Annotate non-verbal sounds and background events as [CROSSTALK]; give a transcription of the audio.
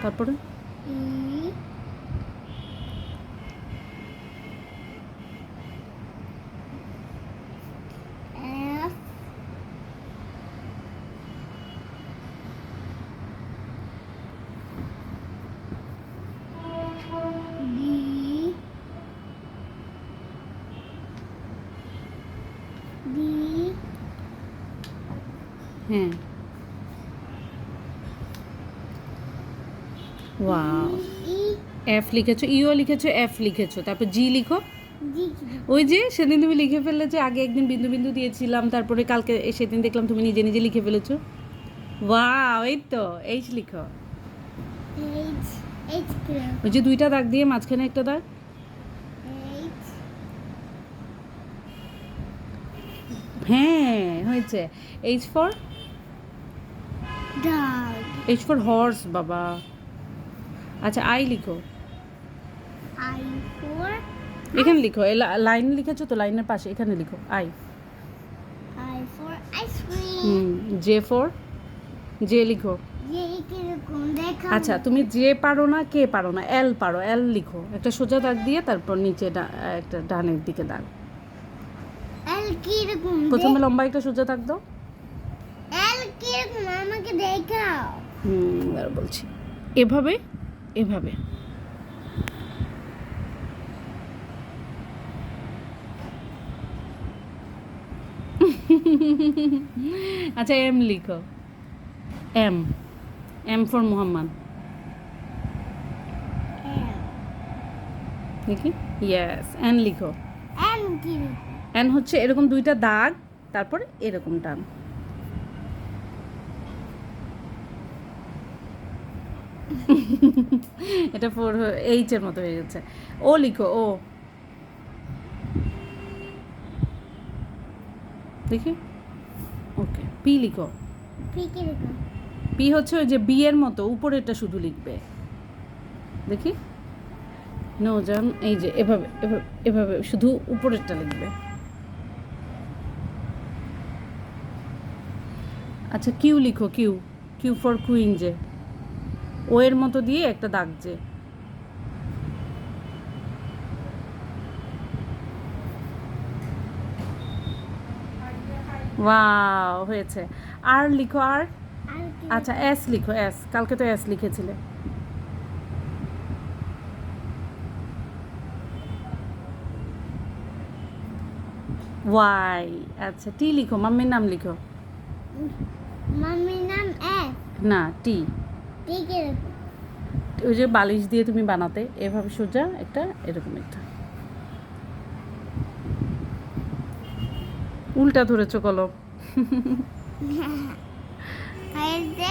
তারপরে? হ্যাঁ। Wow F লিখেছো ইও লিখেছো এফ লিখেছো। তারপর জি লিখো। ওই যে সেদিন তুমি লিখে ফেলেছো আগে একদিন বিন্দু বিন্দু দিয়েছিলাম তারপরে কালকে সেদিন দেখলাম তুমি নিজে নিজে লিখে ফেলেছো। ওয়াও এই তো এইচ লিখো। ওই যে দুইটা দাগ দিয়ে মাঝখানে একটা দাগ। হ্যাঁ হয়েছে। H for H for horse বাবা। আচ্ছা আই লিখো। আই ফর এখানে লিখো। লাইন লিখেছো তো? লাইনের পাশে এখানে লিখো। I I for ice cream hmm J for J লিখো। আচ্ছা তুমি যে পারো না কে পারো না এল পারো। এল লিখো। একটা সোজা দাগ দিয়ে তারপর নিচে একটা ডানের দিকে দাগ। প্রথমে লম্বা একটা সোজা দাগ দাও। এল কীরকম? আমাকে দেখাও। হুম বলছি। এভাবে এভাবে। আচ্ছা এম লিখো। এম। M for Mohammad. দেখি। ইয়েস এন লিখো। এন হচ্ছে এরকম দুইটা দাগ তারপর এরকম টান। [LAUGHS] এটা ফোর এইচ এর মতো হয়ে যাচ্ছে ও লিখো ও। দেখি। ওকে পি লিখো। পি হচ্ছে ওই যে বি এর মতো উপরেরটা শুধু লিখবে। দেখি। নো জান এই যে এভাবে এভাবে এভাবে শুধু উপরেরটা লিখবে। আচ্ছা কিউ লিখো কিউ কিউ ফর কুইন যে। ও এর মতো দিয়ে একটা দাগ যে। ওয়াও হয়েছে। আর লিখো আর? আচ্ছা এস লিখো এস। কালকে তো এস লিখেছিলে। ওয়াই আচ্ছা টি লিখো মাম্মির নাম লিখো। মাম্মির নাম এফ। না টি। ওই যে বালিশ দিয়ে তুমি বানাতে এভাবে সোজা একটা এরকম একটা। উল্টা ধরেছো কলম। হয়েছে